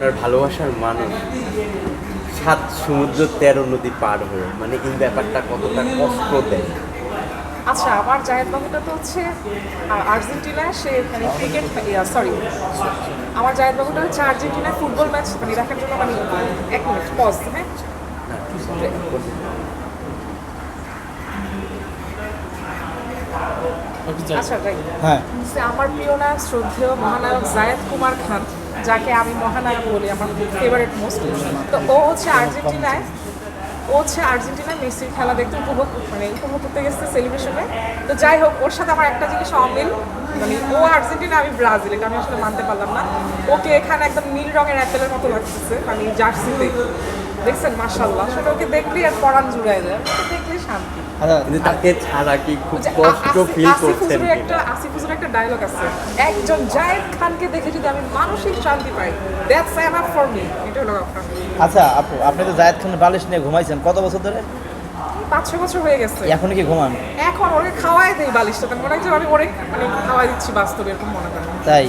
আপনার ভালোবাসার মানুষ সাত সমুদ্র তেরো নদী পার হয়ে মানে এই ব্যাপারটা কতটা কষ্ট দেয়? আচ্ছা আমার জায়েদ বাবুটা তো হচ্ছে আহ, আর্জেন্টিনায় সে মানে ক্রিকেট সরি আমার জায়েদ বাবুটা হচ্ছে আর্জেন্টিনায় ফুটবল ম্যাচ মানে দেখার জন্য মানে এক মিনিট পজ হ্যাঁ? আচ্ছা হ্যাঁ। সে আমার প্রিয় না শ্রদ্ধেয় মহানায়ক জায়েদ কুমার খান। যাকে আমি মহানায়ক বলি, আমার ফেভারিট মোস্ট তো ও হচ্ছে আর্জেন্টিনায়, ও হচ্ছে আর্জেন্টিনায় মেসির খেলা দেখতে উপভোগ মানে উপভোগ করতে গেছে সেলিব্রেশনে তো যাই হোক, ওর সাথে আমার একটা জিনিস অমিল মানে ও আর্জেন্টিনা, আমি ব্রাজিল এটা আমি আসলে মানতে পারলাম না। ওকে এখানে একদম নীল রঙের অ্যাপেলের মতো লাগতেছে মানে জার্সিতে। দেখছেন ওকে দেখলেই আর পরাণ জুড়াই যায় ওকে দেখলেই শান্তি। আচ্ছা কিন্তু তাকে ছাড়া কি খুব কষ্ট ফিল করছেন একটা আসিফ হুজুরের একটা ডায়লগ আছে। একজন জায়েদ খানকে দেখে যদি আমি মানসিক শান্তি পাই দ্যাটস এনাফ ফর মি এটা হলো আচ্ছা আপু আপনি তো জায়েদ খানের বালিশ নিয়ে ঘুমাইছেন। কত বছর ধরে? পাঁচ ছ বছর হয়ে গেছে। এখন কি ঘুমান? এখন ওকে খাওয়াই দেই বালিশটা। মনে হয় যে আমি ওরে মানে খাওয়াই দিচ্ছি বাস্তবে এরকম মনে করেন। তাই?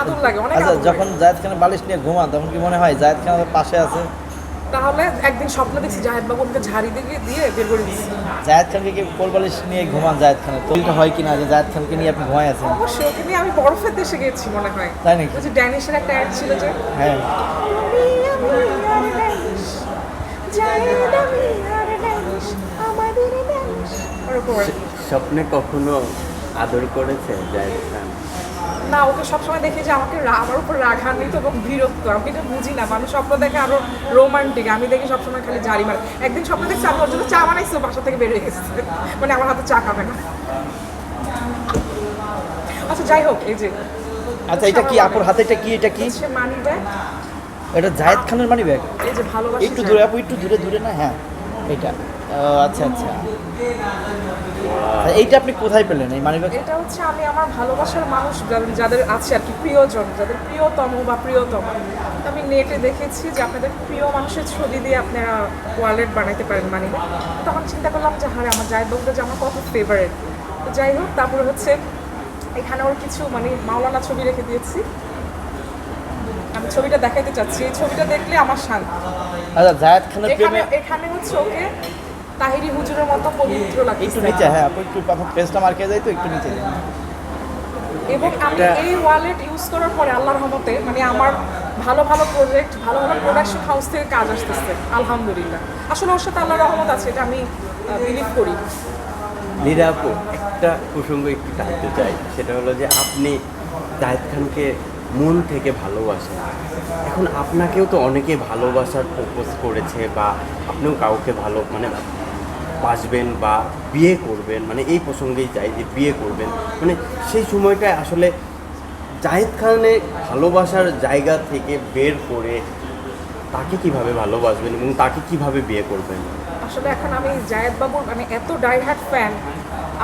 আদর লাগে অনেক আচ্ছা যখন। জায়েদ খানের বালিশ নিয়ে ঘুমান তখন কি মনে হয় জায়েদ খান আমার পাশে আছে? তাহলে একদিন স্বপ্ন দেখছি জাহেদ বাবু আমাকে ঝাড়ি দিয়ে দিয়ে বের করে দিচ্ছি। জায়েদ খানকে কি কোল বালিশ নিয়ে ঘুমান জায়েদ খানের? তো এটা হয় কিনা? যে জায়েদ খানকে নিয়ে আপনি ঘুমাই আছেন। অবশ্যই ওকে নিয়ে আমি বরফের দেশে গেছি মনে হয়। তাই নাকি? যে ড্যানিশের একটা অ্যাড ছিল যে হ্যাঁ। স্বপ্নে কখনো আদর করেছে জায়েদ খান? না ওকে সবসময় দেখি যে আমাকে আমার উপর রাগান্বিত এবং বিরক্ত। আমি এটা বুঝি না মানুষ স্বপ্ন দেখে আরও রোমান্টিক আমি দেখি সবসময় খালি জারি মারে। একদিন স্বপ্ন দেখছি আমি ওর জন্য চা বানাইছি বাসা থেকে বেরিয়ে গেছে। মানে আমার হাতে চা খাবে না। আচ্ছা যাই হোক এই যে। আচ্ছা এটা কি আপুর হাতে এটা কি এটা কি? মানি ব্যাগ এটা জায়েদ খানের মানি ব্যাগ এই যে ভালোবাসা একটু দূরে আপু একটু দূরে দূরে না? হ্যাঁ এটা। আচ্ছা আচ্ছা। এইটা আপনি কোথায় পেলেন এই মানি এটা হচ্ছে আমি আমার ভালোবাসার মানুষ যাদের- যাদের আছে আর কি প্রিয়জন যাদের প্রিয়তম বা প্রিয়তম। আমি নেটে দেখেছি যে আপনাদের প্রিয় মানুষের ছবি দিয়ে আপনারা ওয়ালেট বানাইতে পারেন মানে তখন চিন্তা করলাম যে হ্যাঁ আমার জায়দ বাবুটা যে আমার কত ফেভারেট তো যাই হোক তারপরে হচ্ছে এখানে ওর কিছু মানে মাওলানা ছবি রেখে দিয়েছি। আমি ছবিটা দেখাইতে চাচ্ছি। এই ছবিটা দেখলে আমার শান্তি। আচ্ছা জায়েদ খানের এখানে প্রেমে এখানে হচ্ছে ওকে তাহিরি হুজুরের মতো পবিত্র লাগে একটু নিচে হ্যাঁ আপু একটু আপনার পেজটা মার্কে যায় তো একটু নিচে। যান। এবং আমি এই ওয়ালেট ইউজ করার পরে আল্লাহর রহমতে মানে আমার ভালো ভালো প্রজেক্ট ভালো ভালো প্রোডাকশন হাউস থেকে কাজ আসতেছে আলহামদুলিল্লাহ। আসলে ওর সাথে আল্লাহর রহমত আছে এটা আমি বিলিভ করি। নীরা আপু একটা প্রসঙ্গ একটু টানতে চাই সেটা হলো যে আপনি জায়েদ খানকে মন থেকে ভালোবাসেন। এখন আপনাকেও তো অনেকে ভালোবাসার প্রপোজ করেছে বা আপনিও কাউকে ভালো মানে বাসবেন বা বিয়ে করবেন মানে এই প্রসঙ্গেই যাই যে বিয়ে করবেন মানে সেই সময়টায় আসলে জায়েদ খানের ভালোবাসার জায়গা থেকে বের করে তাকে কীভাবে ভালোবাসবেন এবং তাকে কীভাবে বিয়ে করবেন? আসলে এখন আমি জায়েদ বাবুর মানে এত ডাইহার্ট ফ্যান,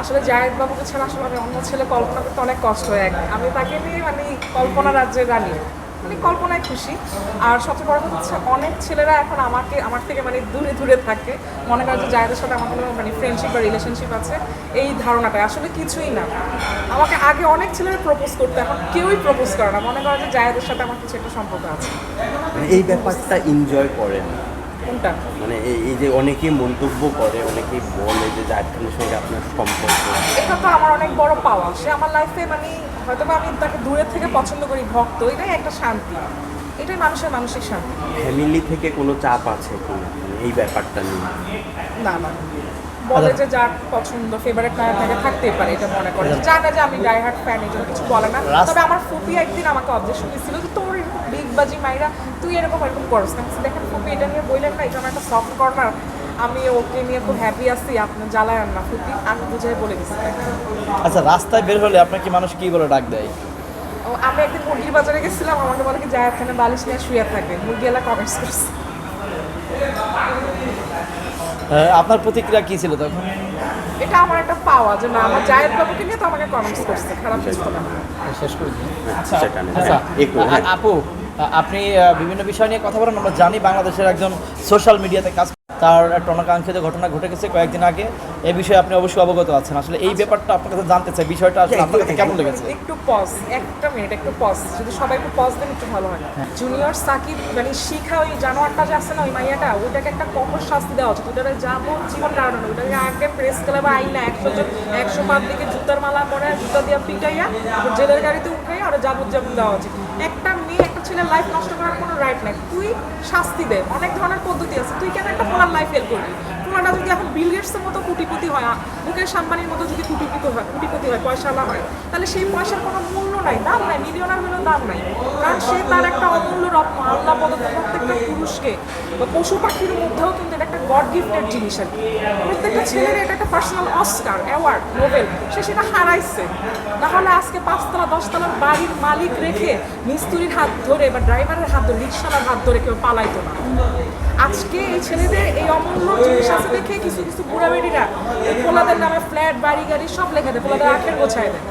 আসলে জায়েদ বাবুকে ছাড়া আসলে আমি অন্য ছেলে কল্পনা করতে অনেক কষ্ট হয়। আমি তাকে নিয়ে মানে কল্পনা রাজ্যের রানী। মানে কল্পনায় খুশি। আর সবচেয়ে বড় কথা হচ্ছে অনেক ছেলেরা এখন আমাকে আমার থেকে মানে দূরে দূরে থাকে। মনে করে যে জায়েদের সাথে আমার কোনো মানে ফ্রেন্ডশিপ বা রিলেশনশিপ আছে এই ধারণাটা আসলে কিছুই না। আমাকে আগে অনেক ছেলেরা প্রপোজ করতো এখন কেউই প্রপোজ করে না। মনে করে যে জায়েদের সাথে আমার কিছু একটা সম্পর্ক আছে। মানে এই ব্যাপারটা এনজয় করেন কোনটা? মানে এই যে অনেকে মন্তব্য করে অনেকেই বলে যে জাহিদ খানের সঙ্গে আপনার সম্পর্ক এটা তো আমার অনেক বড় পাওয়া। সে আমার লাইফে মানে হয়তো বা আমি তাকে দূরের থেকে পছন্দ করি ভক্ত এটাই একটা শান্তি। এটাই মানুষের মানসিক শান্তি। ফ্যামিলি থেকে কোনো চাপ আছে কিনা মানে এই ব্যাপারটা নিয়ে। না না। বলে যে যার পছন্দ ফেভারিট নায়ক থাকে থাকতেই পারে এটা মনে করে। জানে যে আমি ডাইহার্ট ফ্যান এই জন্য কিছু বলে না। তবে আমার ফুপি একদিন আমাকে অবজেকশন দিচ্ছিল যে তোর এরকম বিগ বাজি মাইরা তুই এরকম এরকম করস না। দেখেন ফুপি এটা নিয়ে বললেন না এটা আমার একটা সফট কর্নার আমি ওকে নিয়ে খুব হ্যাপি আছি আপনি জ্বালায় না ফুপি আমি বুঝাই বলে দিচ্ছি আচ্ছা রাস্তায় বের হলে আপনাকে মানুষ কি বলে ডাক দেয়? ও আমি একদিন মুরগির বাজারে গেছিলাম আমাকে বলে কি জায়েদ খানের বালিশ নিয়ে শুয়ে থাকবে। মুরগি এলা কমেন্টস করছে। হ্যাঁ, আপনার প্রতিক্রিয়া কি ছিল তখন? এটা আমার একটা পাওয়া যে না আমার জায়েদ বাবুকে নিয়ে তো আমাকে কমেন্টস করছে খারাপ কিছু না। শেষ করে দিই আচ্ছা আচ্ছা একটু আ- হ্যাঁ আপু আপনি বিভিন্ন বিষয় নিয়ে কথা বলেন আমরা জানি বাংলাদেশের একজন সোশ্যাল মিডিয়াতে কাজ তার একটা অনাকাঙ্ক্ষিত ঘটনা ঘটে গেছে কয়েকদিন আগে। এই বিষয়ে আপনি অবশ্যই অবগত আছেন। আসলে এই ব্যাপারটা আপনার কাছে জানতে চাই। বিষয়টা আসলে আপনার কাছে কেমন লেগেছে? একটু পজ একটা মিনিট একটু পজ যদি সবাই একটু পজ দেন একটু ভালো হয়। জুনিয়র সাকিব মানে শিখা ওই জানোয়ারটা যে আছে না ওই মাইয়াটা ওইটাকে একটা কঠোর শাস্তি দেওয়া উচিত। ওটাকে যাব জীবন কারণ ওইটাকে আগে প্রেস ক্লাবে আইনা একশো জন একশো পাবলিকে জুতার মালা পরে জুতা দিয়ে পিটাইয়া জেলের গাড়িতে উঠে আর যাবজ্জীবন দেওয়া উচিত। একটা মেয়ে, একটা ছেলের লাইফ নষ্ট করার কোনো রাইট নাই। তুই শাস্তি দে। অনেক ধরনের পদ্ধতি আছে। তুই কেন একটা পোলার লাইফ ফেল করবি? পোলাটা যদি এখন বিল গেটসের মতো কুটিপুতি হয় মুকেশ আম্বানির মতো যদি কুটিপতি হয় কুটিপতি হয়, তাহলে সেই পয়সার কোনো মূল্য নাই। দাম নাই মিলিয়নার হলেও দাম নাই। কারণ সে তার একটা অমূল্য রত্ন আল্লাহ প্রদত্ত প্রত্যেকটা পুরুষকে, বা পশু পাখির মধ্যেও কিন্তু এটা একটা গড গিফটেড জিনিস আর প্রত্যেকটা ছেলের এটা একটা পার্সোনাল অস্কার অ্যাওয়ার্ড নোবেল সে সেটা হারাইছে। না হলে আজকে পাঁচতলা, দশতলার বাড়ির মালিক রেখে মিস্ত্রির হাত ধরে বা ড্রাইভারের হাত ধরে, রিক্সাওয়ালার হাত ধরে কেউ পালাইতো না। আজকে এই ছেলেদের এই অমূল্য জিনিস আছে দেখে কিছু কিছু বুড়া বেড়িরা এই পোলাদের নামে ফ্ল্যাট, বাড়ি, গাড়ি সব লেখা দেয়, পোলাদের আখের গোছায় দেয়।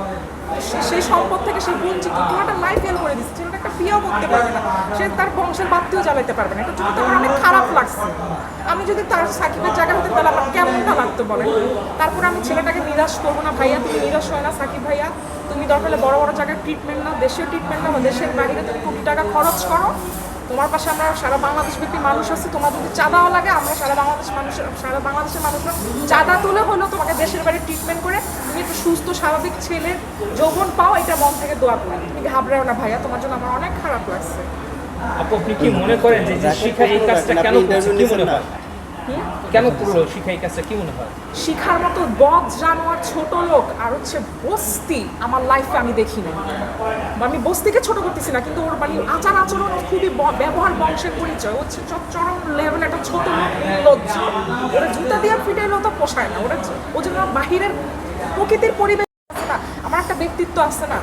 সেই সম্পদ থেকে সে বঞ্চিত পুরোটা লাইফ ফেল করে দিচ্ছে। ছেলেটা একটা বিয়েও করতে পারবে না। সে তার বংশের বাড়তিও জ্বালাতে পারবে না। এটা জন্য তো অনেক খারাপ লাগছে। আমি যদি তার সাকিবের জায়গা হতে তাহলে আমার কেমনটা লাগতো বলেন। তারপর আমি ছেলেটাকে নিরাশ করব না ভাইয়া, তুমি নিরাশ হয় না সাকিব ভাইয়া। তুমি দরকার হলে বড় বড় জায়গায় ট্রিটমেন্ট নাও দেশের ট্রিটমেন্ট বা দেশের বাইরে তুমি কোটি টাকা খরচ করো। তোমার পাশে আমরা সারা বাংলাদেশ ব্যক্তি মানুষ আছে তোমার যদি চাঁদাও লাগে, আমরা সারা বাংলাদেশ মানুষ সারা বাংলাদেশের মানুষরা চাঁদা তুলে হলেও তোমাকে দেশের বাড়ি ট্রিটমেন্ট করে তুমি একটু সুস্থ, স্বাভাবিক ছেলে, যৌবন পাও, এটা মন থেকে দোয়া করি। তুমি ঘাবড়াও না ভাইয়া? তোমার জন্য আমার অনেক খারাপ লাগছে। আপু, আপনি কি মনে করেন যে শিক্ষা এই কাজটা কেন করছে কি মনে হয় কেন করল শিখা এই কাজটা কি মনে হয়? শিখার মতো বদ জানোয়ার ছোট লোক আর হচ্ছে বস্তি আমার লাইফে আমি দেখি না আমি বস্তিকে ছোট করতেছি না কিন্তু ওর মানে আচার আচরণ খুবই ব্যবহার বংশের পরিচয়। হচ্ছে চরম লেভেল একটা ছোট লোক নির্লজ্জ ওরা জুতা দিয়ে ফিটাইলেও তো পোষায় না। ওরা ও যেন বাহিরের প্রকৃতির পরিবেশ আছে না আমার একটা ব্যক্তিত্ব আছে না।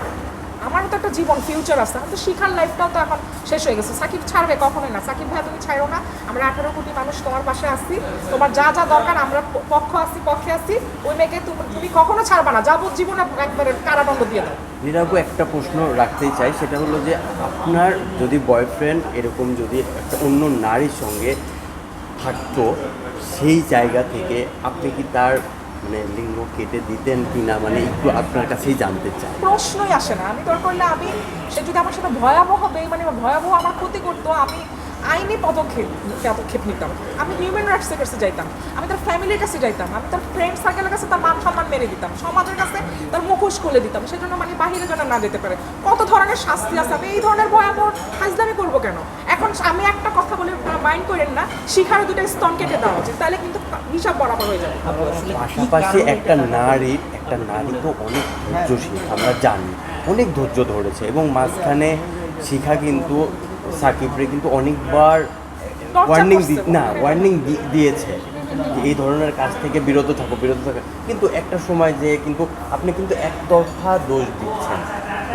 আমারও তো একটা জীবন ফিউচার আছে। আমার তো শিখার লাইফটাও তো এখন শেষ হয়ে গেছে। সাকিব ছাড়বে কখনোই না। সাকিব ভাই, তুমি ছাড়ো না। আমরা আঠারো কোটি মানুষ তোমার পাশে আসছি তোমার যা যা দরকার, আমরা পক্ষ আসছি পক্ষে আসছি ওই মেয়েকে তুমি- কখনো ছাড়বা না। যাবজ্জীবন একবারে কারাদণ্ড দিয়ে দাও। নিরাপু একটা প্রশ্ন রাখতেই চাই। সেটা হলো যে, আপনার যদি বয়ফ্রেন্ড এরকম যদি একটা অন্য নারীর সঙ্গে থাকতো, সেই জায়গা থেকে আপনি কি তার মানে লিঙ্গ কেটে দিতেন কি না মানে একটু আপনার কাছেই জানতে চাই। প্রশ্নই আসে না। আমি তোর করলে আমি, সে যদি আমার সাথে ভয়াবহ বেমানি বা ভয়াবহ আমার ক্ষতি করতো, আমি আইনি পদক্ষেপ পদক্ষেপ নিতাম। আমি হিউম্যান রাইটসের কাছে যাইতাম। আমি তার ফ্যামিলির কাছে যাইতাম। আমি তার ফ্রেন্ড সার্কেলের কাছে তার মান সম্মান মেরে দিতাম। সমাজের কাছে তার মুখোশ খুলে দিতাম। সেজন্য মানে বাহিরে যেন না যেতে পারে। কত ধরনের শাস্তি আছে? আমি এই ধরনের ভয়াবহ হাজদামি করব কেন? এখন আমি একটা কথা বলে মাইন্ড করেন না, শিখার দুটো স্তন কেটে দেওয়া উচিত। তাহলে কিন্তু হিসাব বরাবর হয়ে যাবে। পাশাপাশি একটা নারীর একটা নারী তো অনেক ধৈর্যশীল আমরা জানি। অনেক ধৈর্য ধরেছে এবং মাঝখানে শিখা কিন্তু সাকিবরে কিন্তু অনেকবার ওয়ার্নিং। না ওয়ার্নিং দিয়েছে এই ধরনের কাজ থেকে বিরত থাকো বিরত থাকো। কিন্তু একটা সময় যে কিন্তু আপনি কিন্তু একতরফা দোষ দিচ্ছেন।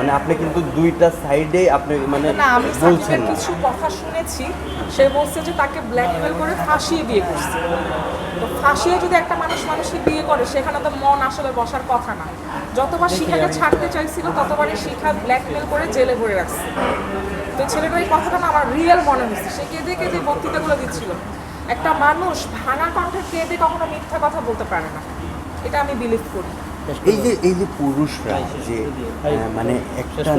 মানে আপনি কিন্তু দুইটা সাইডে আপনি মানে বলছেন না। কিছু কথা শুনেছি সে বলছে যে তাকে ব্ল্যাকমেল করে ফাঁসিয়ে বিয়ে করছে। তো ফাঁসিয়ে যদি একটা মানুষ মানুষকে বিয়ে করে সেখানে তো মন আসলে বসার কথা না। যতবার শিখাকে ছাড়তে চাইছিল ততবারই শিখা ব্ল্যাকমেল করে জেলে ভরে রাখছে। তো ছেলেটার এই কথাটা না আমার রিয়েল মনে হচ্ছে সে কেঁদে কেঁদে বক্তৃতাগুলো দিচ্ছিল। একটা মানুষ ভাঙা কণ্ঠে কেঁদে কখনো মিথ্যা কথা বলতে পারে না। এটা আমি বিলিভ করি। এই যে এই যে পুরুষরা যে মানে একটা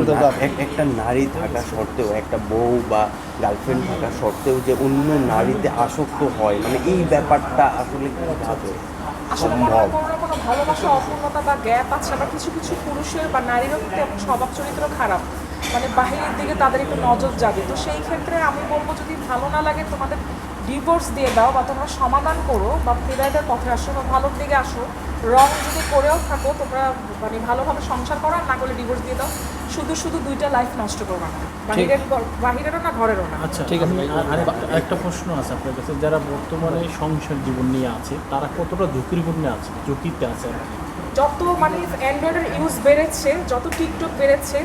একটা নারী থাকা সত্ত্বেও একটা বউ বা গার্লফ্রেন্ড থাকা সত্ত্বেও যে অন্য নারীতে আসক্ত হয় মানে এই ব্যাপারটা আসলে কীভাবে সম্ভব? ভালোবাসা অপূর্ণতা বা গ্যাপ আছে আবার কিছু কিছু পুরুষের বা নারীরও কিন্তু এমন স্বভাব চরিত্র খারাপ। মানে বাহিরের দিকে তাদের একটু নজর যাবে। তো সেই ক্ষেত্রে আমি বলব যদি ভালো না লাগে তোমাদের ডিভোর্স দিয়ে দাও বা তোমরা সমাধান করো বা ফিরাইদের পথে আসো বা ভালোর দিকে আসো রং যদি করেও থাকো তোমরা মানে ভালোভাবে সংসার করো আর না করলে ডিভোর্স দিয়ে দাও। শুধু শুধু দুইটা লাইফ নষ্ট করো না। বাহিরের বাহিরেরও না ঘরেরও না। আচ্ছা ঠিক আছে। আরেকটা প্রশ্ন আছে আপনার কাছে। যারা বর্তমানে সংসার জীবন নিয়ে আছে তারা কতটা ঝুঁকির গুণে আছে ঝুঁকিতে আছে যত মানে অ্যান্ড্রয়েডের ইউজ বেড়েছে যত টিকটক বেড়েছে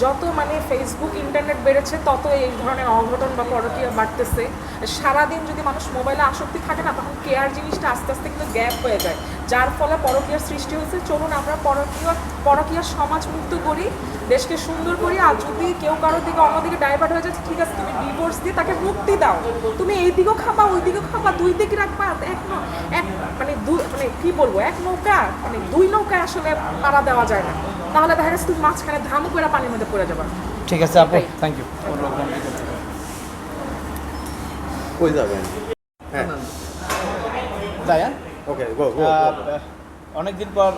যত মানে ফেসবুক ইন্টারনেট বেড়েছে তত এই ধরনের অঘটন বা পরকীয়া বাড়তেছে। সারাদিন যদি মানুষ মোবাইলে আসক্তি থাকে না, তখন কেয়ার জিনিসটা আস্তে আস্তে কিন্তু গ্যাপ হয়ে যায়। যার ফলে পরকীয়ার সৃষ্টি হয়েছে। চলুন আমরা পরকীয় পরকীয়ার সমাজ মুক্ত করি, দেশকে সুন্দর করি। আর যদি কেউ কারোর দিকে অন্যদিকে ডাইভার্ট হয়ে যাচ্ছে ঠিক আছে, তুমি ডিভোর্স দিয়ে তাকে মুক্তি দাও। তুমি এই দিকেও খাবা, ওই দিকেও খাবা, দুই দিকে রাখবা এক ন- এক মানে দু মানে কি বলব, এক নৌকা মানে দুই নৌকায় আসলে পাড়া দেওয়া যায় না। তাহলে দেখা গেছে তুমি মাঝখানে ধাম করে পানির মধ্যে পড়ে যাবা। ঠিক আছে আপু থ্যাংক ইউ কই যাবেন? হ্যাঁ। হ্যাঁ ওকে গো গো অনেকদিন পর